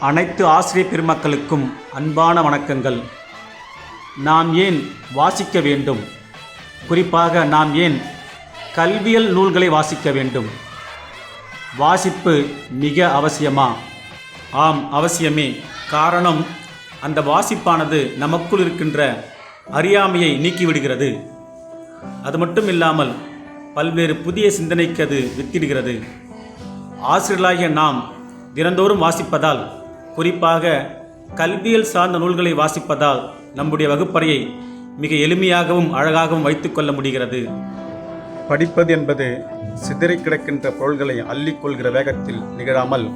அனைத்து ஆசிரியர் பெருமக்களுக்கும் அன்பான வணக்கங்கள். நாம் ஏன் வாசிக்க வேண்டும்? குறிப்பாக நாம் ஏன் கல்வியல் நூல்களை வாசிக்க வேண்டும்? வாசிப்பு மிக அவசியமா? ஆம் அவசியமே. காரணம் அந்த வாசிப்பானது நமக்குள் இருக்கின்ற அறியாமையை நீக்கிவிடுகிறது. அது மட்டும் இல்லாமல் பல்வேறு புதிய சிந்தனைக்கு அது வித்திடுகிறது. ஆசிரியர்களாகிய நாம் தினந்தோறும் வாசிப்பதால் குறிப்பாக கல்வியல் சார்ந்த நூல்களை வாசிப்பதால் நம்முடைய வகுப்பறையை மிக எளிமையாகவும் அழகாகவும் வைத்துக்கொள்ள முடிகிறது. படிப்பது என்பது சிதறிக் கிடக்கின்ற பொருள்களை அள்ளிக்கொள்கிற வேகத்தில் நிகழாமல்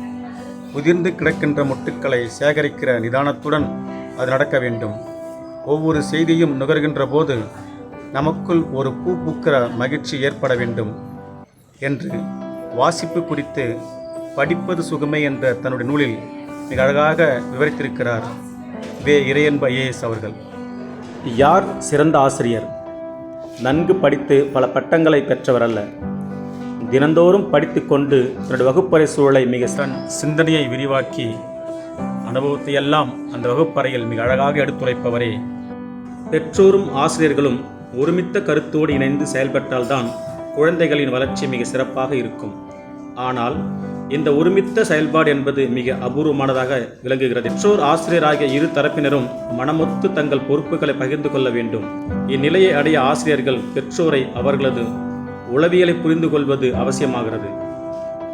உதிர்ந்து கிடக்கின்ற முட்டுக்களை சேகரிக்கிற நிதானத்துடன் அது நடக்க வேண்டும். ஒவ்வொரு செய்தியும் நுகர்கின்ற போது நமக்குள் ஒரு பூ பூக்கிற மகிழ்ச்சி ஏற்பட வேண்டும் என்று வாசிப்பு குறித்து படிப்பது சுகமே என்ற தன்னுடைய நூலில் மிக அழகாக விவரித்திருக்கிறார் வே. இறையன்ப ஐஏஎஸ் அவர்கள். யார் சிறந்த ஆசிரியர்? நன்கு படித்து பல பட்டங்களை பெற்றவர் அல்ல. தினந்தோறும் படித்துக்கொண்டு தன்னுடைய வகுப்பறை சூழலை மிக தன் சிந்தனையை விரிவாக்கி அனுபவத்தை எல்லாம் அந்த வகுப்பறையில் மிக அழகாக எடுத்துரைப்பவரே. பெற்றோரும் ஆசிரியர்களும் ஒருமித்த கருத்தோடு இணைந்து செயல்பட்டால்தான் குழந்தைகளின் வளர்ச்சி மிக சிறப்பாக இருக்கும். ஆனால் இந்த ஒருமித்த செயல்பாடு என்பது மிக அபூர்வமானதாக விளங்குகிறது. பெற்றோர் ஆசிரியராகிய இரு தரப்பினரும் மனமொத்து தங்கள் பொறுப்புகளை பகிர்ந்து கொள்ள வேண்டும். இந்நிலையை அடைய ஆசிரியர்கள் பெற்றோரை அவர்களது உளவியலை புரிந்து கொள்வது அவசியமாகிறது.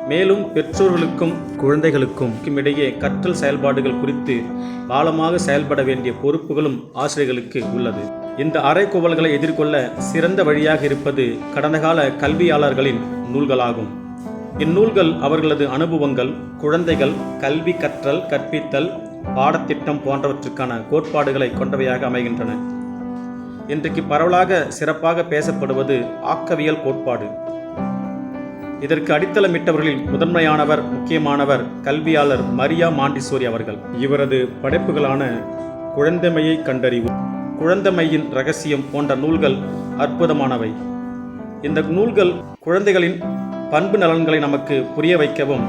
மேலும் பெற்றோர்களுக்கும் குழந்தைகளுக்கும் இடையே கற்றல் செயல்பாடுகள் குறித்து ஆழமாக செயல்பட வேண்டிய பொறுப்புகளும் ஆசிரியர்களுக்கு உள்ளது. இந்த அரைக்கோவல்களை எதிர்கொள்ள சிறந்த வழியாக இருப்பது கடந்த கால கல்வியாளர்களின் நூல்களாகும். இந்நூல்கள் அவர்களது அனுபவங்கள் குழந்தைகள் கல்வி கற்றல் கற்பித்தல் பாடத்திட்டம் போன்றவற்றுக்கான கோட்பாடுகளை கொண்டவையாக அமைகின்றன. இன்றைக்கு பரவலாக சிறப்பாக பேசப்படுவது ஆக்கவியல் கோட்பாடு. இதற்கு அடித்தளமிட்டவர்களில் முதன்மையானவர் முக்கியமானவர் கல்வியாளர் மரியா மாண்டிசோரி அவர்கள். இவரது படைப்புகளான குழந்தைமையை கண்டறிவு குழந்தைமையின் ரகசியம் போன்ற நூல்கள் அற்புதமானவை. இந்த நூல்கள் குழந்தைகளின் பண்பு நலன்களை நமக்கு புரிய வைக்கவும்.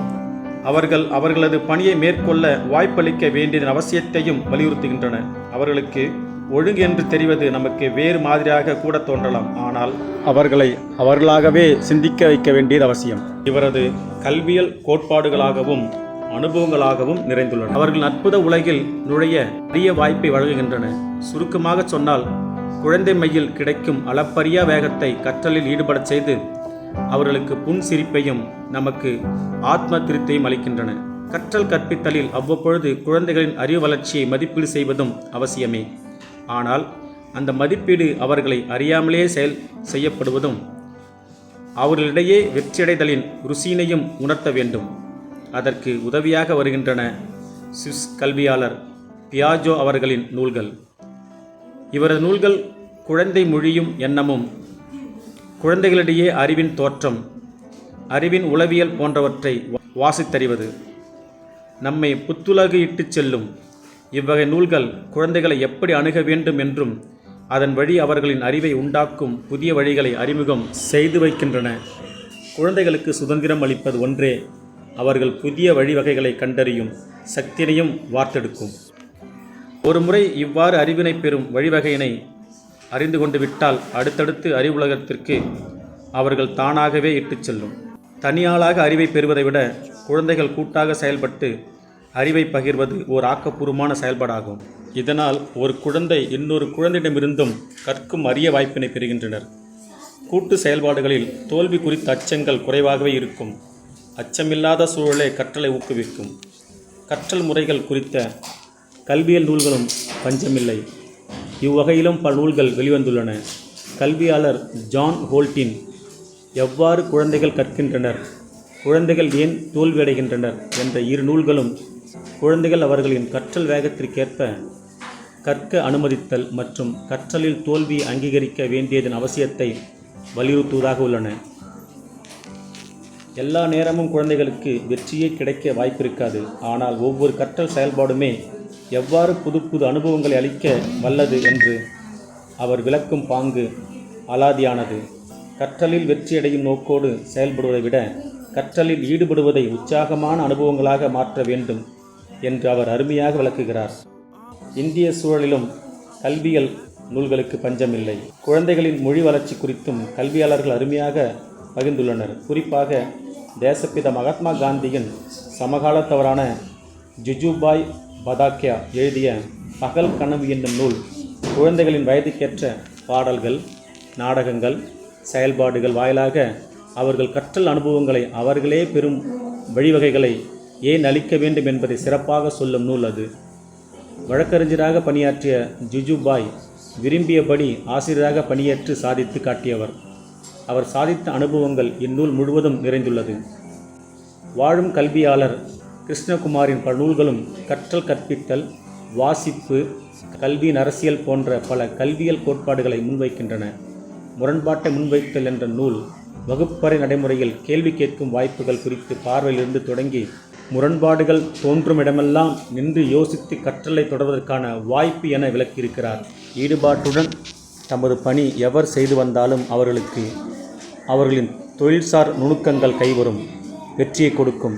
அவர்கள் அவர்களது பணியை மேற்கொள்ள வாய்ப்பளிக்க வேண்டியதன் அவசியத்தையும் வலியுறுத்துகின்றன. அவர்களுக்கு ஒழுங்கு என்று தெரிவது நமக்கு வேறு மாதிரியாக கூட தோன்றலாம். ஆனால் அவர்களை அவர்களாகவே சிந்திக்க வைக்க வேண்டியது அவசியம். இவரது கல்வியல் கோட்பாடுகளாகவும் அனுபவங்களாகவும் நிறைந்துள்ளன. அவர்கள் அற்புத உலகில் நுழைய அரிய வாய்ப்பை வழங்குகின்றன. சுருக்கமாக சொன்னால் குழந்தை மையில் கிடைக்கும் அளப்பரிய வேகத்தை கற்றலில் ஈடுபடச் செய்து அவர்களுக்கு புன் சிரிப்பையும் நமக்கு ஆத்ம திருத்தையும் அளிக்கின்றன. கற்றல் கற்பித்தலில் அவ்வப்பொழுது குழந்தைகளின் அறிவு வளர்ச்சியை மதிப்பீடு செய்வதும் அவசியமே. ஆனால் அந்த மதிப்பீடு அவர்களை அறியாமலே செயல் செய்யப்படுவதும் அவர்களிடையே வெற்றியடைதலின் ருசியினையும் உணர்த்த வேண்டும். அதற்கு உதவியாக வருகின்றன சுவிஸ் கல்வியாளர் பியாஜோ அவர்களின் நூல்கள். இவரது நூல்கள் குழந்தை மொழியும் எண்ணமும் குழந்தைகளிடையே அறிவின் தோற்றம் அறிவின் உளவியல் போன்றவற்றை வாசித்தறிவது. நம்மை புத்துலகு இட்டுச் செல்லும் இவ்வகை நூல்கள் குழந்தைகளை எப்படி அணுக வேண்டும் என்றும் அதன் வழி அவர்களின் அறிவை உண்டாக்கும் புதிய வழிகளை அறிமுகம் செய்து வைக்கின்றன. குழந்தைகளுக்கு சுதந்திரம் அளிப்பது ஒன்றே அவர்கள் புதிய வழிவகைகளை கண்டறியும் சக்தியினையும் வார்த்தெடுக்கும். ஒருமுறை இவ்வாறு அறிவினை பெறும் வழிவகையினை அறிந்து கொண்டு விட்டால் அடுத்தடுத்து அறிவுலகத்திற்கு அவர்கள் தானாகவே இட்டுச் செல்லும். தனியாளாக அறிவை பெறுவதை விட குழந்தைகள் கூட்டாக செயல்பட்டு அறிவை பகிர்வது ஓர் ஆக்கப்பூர்வமான செயல்பாடாகும். இதனால் ஒரு குழந்தை இன்னொரு குழந்தையிடமிருந்தும் கற்கும் அரிய வாய்ப்பினை பெறுகின்றனர். கூட்டு செயல்பாடுகளில் தோல்வி குறித்த அச்சங்கள் குறைவாகவே இருக்கும். அச்சமில்லாத சூழலே கற்றலை ஊக்குவிக்கும். கற்றல் முறைகள் குறித்த கல்வியல் நூல்களும் பஞ்சமில்லை. இவ்வகையிலும் பல நூல்கள் வெளிவந்துள்ளன. கல்வியாளர் ஜான் ஹோல்டின் எவ்வாறு குழந்தைகள் கற்கின்றனர்? குழந்தைகள் ஏன் தோல்வியடைகின்றனர்? என்ற இரு நூல்களும் குழந்தைகள் அவர்களின் கற்றல் வேகத்திற்கேற்ப கற்க அனுமதித்தல் மற்றும் கற்றலில் தோல்வி அங்கீகரிக்க வேண்டியதன் அவசியத்தை வலியுறுத்துவதாக உள்ளன. எல்லா நேரமும் குழந்தைகளுக்கு வெற்றியே கிடைக்க வாய்ப்பிருக்காது. ஆனால் ஒவ்வொரு கற்றல் செயல்பாடுமே எவ்வாறு புது புது அனுபவங்களை அளிக்க வல்லது என்று அவர் விளக்கும் பாங்கு அலாதியானது. கற்றலில் வெற்றியடையும் நோக்கோடு செயல்படுவதை விட கற்றலில் ஈடுபடுவதை உற்சாகமான அனுபவங்களாக மாற்ற வேண்டும் என்று அவர் அருமையாக விளக்குகிறார். இந்திய சூழலிலும் கல்வியல் நூல்களுக்கு பஞ்சமில்லை. குழந்தைகளின் மொழி வளர்ச்சி குறித்தும் கல்வியாளர்கள் அருமையாக பகிர்ந்துள்ளனர். குறிப்பாக தேசப்பித மகாத்மா காந்தியின் சமகாலத்தவரான ஜுஜுபாய் பதாக்கியா எழுதிய பகல் கனவு என்னும் நூல். குழந்தைகளின் வயதுக்கேற்ற பாடல்கள் நாடகங்கள் செயல்பாடுகள் வாயிலாக அவர்கள் கற்றல் அனுபவங்களை அவர்களே பெறும் வழிவகைகளை ஏன் அளிக்க வேண்டும் என்பதை சிறப்பாக சொல்லும் நூல் அது. வழக்கறிஞராக பணியாற்றிய ஜுஜுபாய் விரும்பியபடி ஆசிரியராக பணியேற்று சாதித்து காட்டியவர். அவர் சாதித்த அனுபவங்கள் இந்நூல் முழுவதும் நிறைந்துள்ளது. வாழும் கல்வியாளர் கிருஷ்ணகுமாரின் பல நூல்களும் கற்றல் கற்பித்தல் வாசிப்பு கல்வியின் அரசியல் போன்ற பல கல்வியல் கோட்பாடுகளை முன்வைக்கின்றன. முரண்பாட்டை முன்வைத்தல் என்ற நூல் வகுப்பறை நடைமுறையில் கேள்வி கேட்கும் வாய்ப்புகள் குறித்து பார்வையிலிருந்து தொடங்கி முரண்பாடுகள் தோன்றும் இடமெல்லாம் நின்று யோசித்து கற்றலை தொடர்வதற்கான வாய்ப்பு என விளக்கியிருக்கிறார். ஈடுபாட்டுடன் தமது பணி எவர் செய்து வந்தாலும் அவர்களுக்கு அவர்களின் தொழில்சார் நுணுக்கங்கள் கைவரும். வெற்றியை கொடுக்கும்.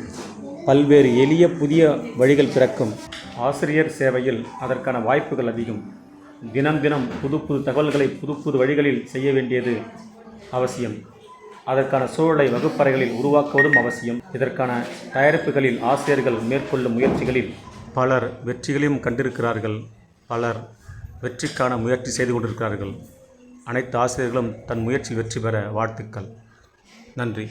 பல்வேறு எளிய புதிய வழிகள் பிறக்கும். ஆசிரியர் சேவையில் அதற்கான வாய்ப்புகள் அதிகம். தினம் தினம் புது புது தகவல்களை புது புது வழிகளில் செய்ய வேண்டியது அவசியம். அதற்கான சூழலை வகுப்பறைகளில் உருவாக்குவதும் அவசியம். இதற்கான தயாரிப்புகளில் ஆசிரியர்கள் மேற்கொள்ளும் முயற்சிகளில் பலர் வெற்றிகளையும் கண்டிருக்கிறார்கள். பலர் வெற்றிக்கான முயற்சி செய்து கொண்டிருக்கிறார்கள். அனைத்து ஆசிரியர்களும் தன் முயற்சியில் வெற்றி பெற வாழ்த்துக்கள். நன்றி.